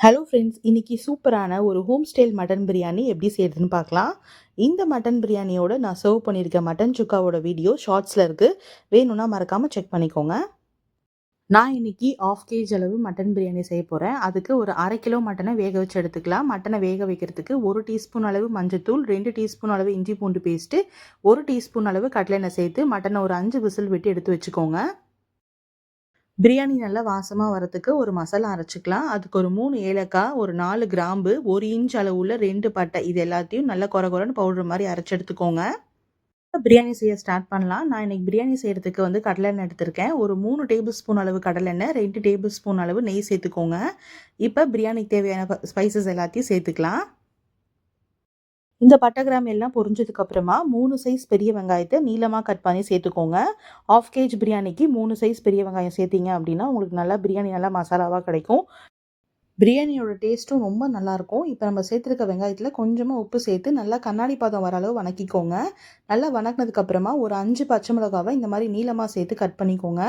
Hello friends இன்னைக்கு சூப்பரான ஒரு ஹோம் ஸ்டைல் மட்டன் பிரியாணி எப்படி செய்யறதுன்னு பார்க்கலாம். இந்த மட்டன் பிரியாணியோட நான் சர்வ் பண்ணியிருக்க மட்டன் சுக்காவோட வீடியோ ஷார்ட்ஸில் இருக்குது வேணும்னா மறக்காமல் செக் பண்ணிக்கோங்க. நான் இன்னைக்கு ஆஃப் கேஜ் அளவு மட்டன் பிரியாணி செய்ய போகிறேன் அதுக்கு ஒரு அரை கிலோ மட்டனை வேக வச்சு எடுத்துக்கலாம். மட்டனை வேக வைக்கிறதுக்கு ஒரு டீஸ்பூன் அளவு மஞ்சத்தூள் ரெண்டு டீஸ்பூன் அளவு இஞ்சி பூண்டு பேஸ்ட்டு ஒரு டீஸ்பூன் அளவு கடலெண்ணெய் சேர்த்து மட்டனை ஒரு அஞ்சு விசில் விட்டு எடுத்து வச்சுக்கோங்க. பிரியாணி நல்லா வாசமாக வரத்துக்கு ஒரு மசாலா அரைச்சிக்கலாம். அதுக்கு ஒரு மூணு ஏலக்காய் ஒரு நாலு கிராம்பு ஒரு இன்ச் அளவுள்ள ரெண்டு பட்டை. இது எல்லாத்தையும் நல்லா குறை குறைன்னு பவுடர் மாதிரி அரைச்சி எடுத்துக்கோங்க. பிரியாணி செய்ய ஸ்டார்ட் பண்ணலாம். நான் இன்னைக்கு பிரியாணி செய்கிறதுக்கு வந்து கடலெண்ணெய் எடுத்திருக்கேன். ஒரு மூணு டேபிள் ஸ்பூன் அளவு கடலெண்ணெய் ரெண்டு டேபிள் ஸ்பூன் அளவு நெய் சேர்த்துக்கோங்க. இப்போ பிரியாணிக்கு தேவையான ஸ்பைசஸ் எல்லாத்தையும் சேர்த்துக்கலாம். இந்த பட்டகிராம் எல்லாம் பொரிஞ்சதுக்கு அப்புறமா மூணு சைஸ் பெரிய வெங்காயத்தை நீளமாக கட் பண்ணி சேர்த்துக்கோங்க. ஆஃப் கேஜ் பிரியாணிக்கு மூணு சைஸ் பெரிய வெங்காயம் சேர்த்திங்க அப்படின்னா உங்களுக்கு நல்லா பிரியாணி நல்லா மசாலாவாக கிடைக்கும். பிரியாணியோட டேஸ்ட்டும் ரொம்ப நல்லாயிருக்கும் இப்போ நம்ம சேர்த்துருக்க வெங்காயத்தில் கொஞ்சமாக உப்பு சேர்த்து நல்லா கண்ணாடி பாதம் வர அளவு வணக்கிக்கோங்க. நல்லா வணக்கினதுக்கப்புறமா ஒரு அஞ்சு பச்சை மிளகாவை இந்த மாதிரி நீளமாக சேர்த்து கட் பண்ணிக்கோங்க.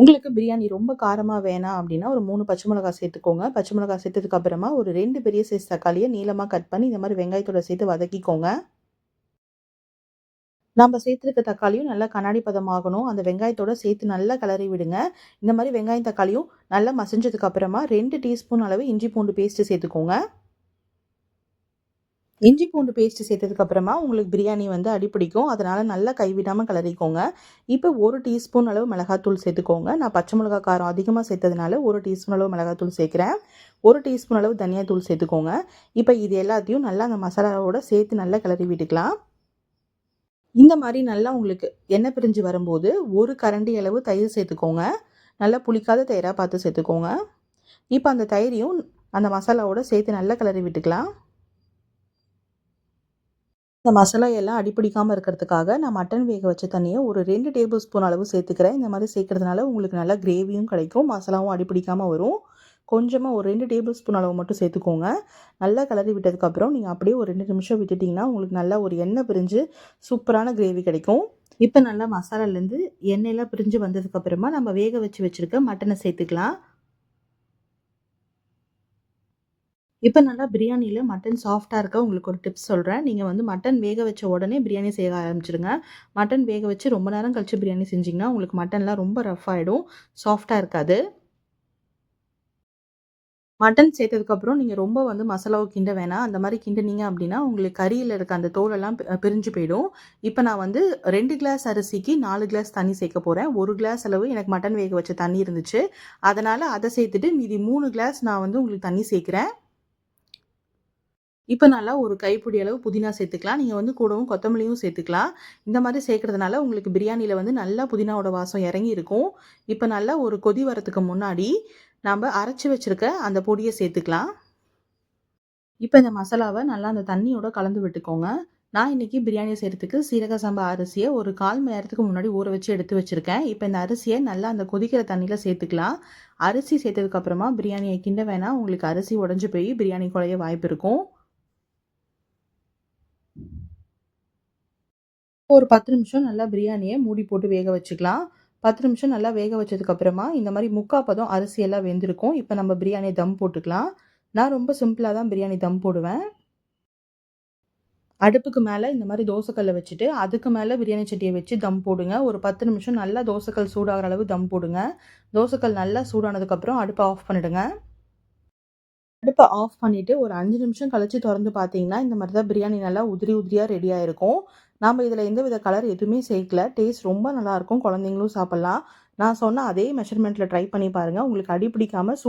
உங்களுக்கு பிரியாணி ரொம்ப காரமாக வேணாம் அப்படின்னா ஒரு மூணு பச்சை மிளகா சேர்த்துக்கோங்க. பச்சை மிளகாய் சேர்த்ததுக்கு அப்புறமா ஒரு ரெண்டு பெரிய சைஸ் தக்காளியை நீளமாக கட் பண்ணி இந்த மாதிரி வெங்காயத்தோட சேர்த்து வதக்கிக்கோங்க. நம்ம சேர்த்துருக்க தக்காளியும் நல்லா கண்ணாடி பதமாகணும் அந்த வெங்காயத்தோட சேர்த்து நல்லா கிளறி விடுங்க. இந்த மாதிரி வெங்காயம் தக்காளியும் நல்லா மசிஞ்சதுக்கு அப்புறமா ரெண்டு டீஸ்பூன் அளவு இஞ்சி பூண்டு பேஸ்ட்டு சேர்த்துக்கோங்க. இஞ்சி பூண்டு பேஸ்ட் சேர்த்ததுக்கப்புறமா உங்களுக்கு பிரியாணி வந்து அடிப்பிடிக்கும் அதனால் நல்லா கைவிடாமல் கிளறிக்கோங்க இப்போ ஒரு டீஸ்பூன் அளவு மிளகாத்தூள் சேர்த்துக்கோங்க. நான் பச்சை மிளகா காரம் அதிகமாக சேர்த்ததுனால ஒரு டீஸ்பூன் அளவு மிளகாத்தூள் சேர்க்குறேன். ஒரு டீஸ்பூன் அளவு தனியாத்தூள் சேர்த்துக்கோங்க. இப்போ இது எல்லாத்தையும் நல்லா அந்த மசாலாவோட சேர்த்து நல்லா கிளறி விட்டுக்கலாம். இந்த மாதிரி நல்லா உங்களுக்கு எண்ணெய் பிரிஞ்சு வரும்போது ஒரு கரண்டி அளவு தயிர் சேர்த்துக்கோங்க. நல்லா புளிக்காத தயிராக பார்த்து சேர்த்துக்கோங்க. இப்போ அந்த தயிரையும் அந்த மசாலாவோட சேர்த்து நல்லா கிளறி விட்டுக்கலாம். இந்த மசாலா எல்லாம் அடிப்பிடிக்காமல் இருக்கிறதுக்காக நான் மட்டன் வேக வச்ச தண்ணியை ஒரு ரெண்டு டேபிள் ஸ்பூன் அளவு சேர்த்துக்கிறேன். இந்த மாதிரி சேர்க்கறதுனால உங்களுக்கு நல்லா கிரேவியும் கிடைக்கும் மசாலாவும் அடிப்பிடிக்காமல் வரும். கொஞ்சமாக ஒரு ரெண்டு டேபிள் ஸ்பூன் அளவு மட்டும் சேர்த்துக்கோங்க. நல்லா கிளறி விட்டதுக்கப்புறம் நீங்கள் அப்படியே ஒரு ரெண்டு நிமிஷம் விட்டுட்டிங்கன்னா உங்களுக்கு நல்லா ஒரு எண்ணெய் பிரிஞ்சு சூப்பரான கிரேவி கிடைக்கும். இப்போ நல்லா மசாலாலேருந்து எண்ணெயெல்லாம் பிரிஞ்சு வந்ததுக்கப்புறமா நம்ம வேக வச்சு வச்சுருக்க மட்டனை சேர்த்துக்கலாம். இப்போ நல்லா பிரியாணியில் மட்டன் சாஃப்டாக இருக்க? உங்களுக்கு ஒரு டிப்ஸ் சொல்கிறேன் நீங்கள் வந்து மட்டன் வேக வச்ச உடனே பிரியாணி செய்ய ஆரம்பிச்சிடுங்க மட்டன் வேக வச்சு ரொம்ப நேரம் கழித்து பிரியாணி செஞ்சிங்கன்னா உங்களுக்கு மட்டன்லாம் ரொம்ப ரஃப் ஆகிடும் சாஃப்டாக இருக்காது. மட்டன் சேர்த்ததுக்கப்புறம் நீங்கள் ரொம்ப வந்து மசாலாவை கிண்ட வேணாம். அந்த மாதிரி கிண்டினீங்க அப்படின்னா உங்களுக்கு கறியில் இருக்க அந்த தோலெல்லாம் பிரிஞ்சு போயிடும். இப்போ நான் வந்து ரெண்டு கிளாஸ் அரிசிக்கு நாலு கிளாஸ் தண்ணி சேர்க்க போகிறேன் ஒரு கிளாஸ் அளவு எனக்கு மட்டன் வேக வச்ச தண்ணி இருந்துச்சு. அதனால் அதை சேர்த்துட்டு மீதி மூணு கிளாஸ் நான் வந்து உங்களுக்கு தண்ணி சேர்க்குறேன். இப்போ நல்லா ஒரு கைப்பிடி அளவு புதினா சேர்த்துக்கலாம். நீங்கள் வந்து கூடவும் கொத்தமல்லியும் சேர்த்துக்கலாம். இந்த மாதிரி சேர்க்குறதுனால உங்களுக்கு பிரியாணியில் வந்து நல்லா புதினாவோட வாசம் இறங்கி இருக்கும். இப்போ நல்லா ஒரு கொதி வரத்துக்கு முன்னாடி நம்ம அரைச்சி வச்சுருக்க அந்த பொடியை சேர்த்துக்கலாம். இப்போ இந்த மசாலாவை நல்லா அந்த தண்ணியோட கலந்து விட்டுக்கோங்க. நான் இன்றைக்கி பிரியாணி செய்கிறதுக்கு சீரக சம்பா அரிசியை ஒரு கால் மணி நேரத்துக்கு முன்னாடி ஊற வச்சு எடுத்து வச்சுருக்கேன். இப்போ இந்த அரிசியை நல்லா அந்த கொதிக்கிற தண்ணியில் சேர்த்துக்கலாம். அரிசி சேர்த்ததுக்கப்புறமா பிரியாணியை கிண்ட வேணால் உங்களுக்கு அரிசி உடஞ்சி போய் பிரியாணி குழைய வாய்ப்பு இருக்கும். ஒரு பத்து நிமிஷம் நல்லா பிரியாணியை மூடி போட்டு வேக வச்சுக்கலாம். பத்து நிமிஷம் நல்லா வேக வச்சதுக்கப்புறமா இந்த மாதிரி முக்கால் பதம் அரிசியெல்லாம் வெந்திருக்கும். இப்போ நம்ம பிரியாணியை தம் போட்டுக்கலாம். நான் ரொம்ப சிம்பிளாக தான் பிரியாணி தம் போடுவேன். அடுப்புக்கு மேலே இந்த மாதிரி தோசைக்கல்லை வச்சுட்டு அதுக்கு மேலே பிரியாணி சட்டியை வச்சு தம் போடுங்க. ஒரு பத்து நிமிஷம் நல்லா தோசைக்கல் சூடாகிற அளவு தம் போடுங்க. தோசைக்கல் நல்லா சூடானதுக்கப்புறம் அடுப்பை ஆஃப் பண்ணிவிடுங்க அடுப்பை ஆஃப் பண்ணிவிட்டு ஒரு அஞ்சு நிமிஷம் கழித்து திறந்து பார்த்தீங்கன்னா இந்த மாதிரி தான் பிரியாணி நல்லா உதிரி உதிரியாக ரெடி ஆகிருக்கும் நாம் இதில் எந்த வித கலர் எதுவுமே சேர்க்கல. டேஸ்ட் ரொம்ப நல்லாயிருக்கும் குழந்தைங்களும் சாப்பிட்லாம். நான் சொன்ன அதே மெஷர்மெண்ட்டில் ட்ரை பண்ணி பாருங்கள் உங்களுக்கு அடி பிடிக்காமல்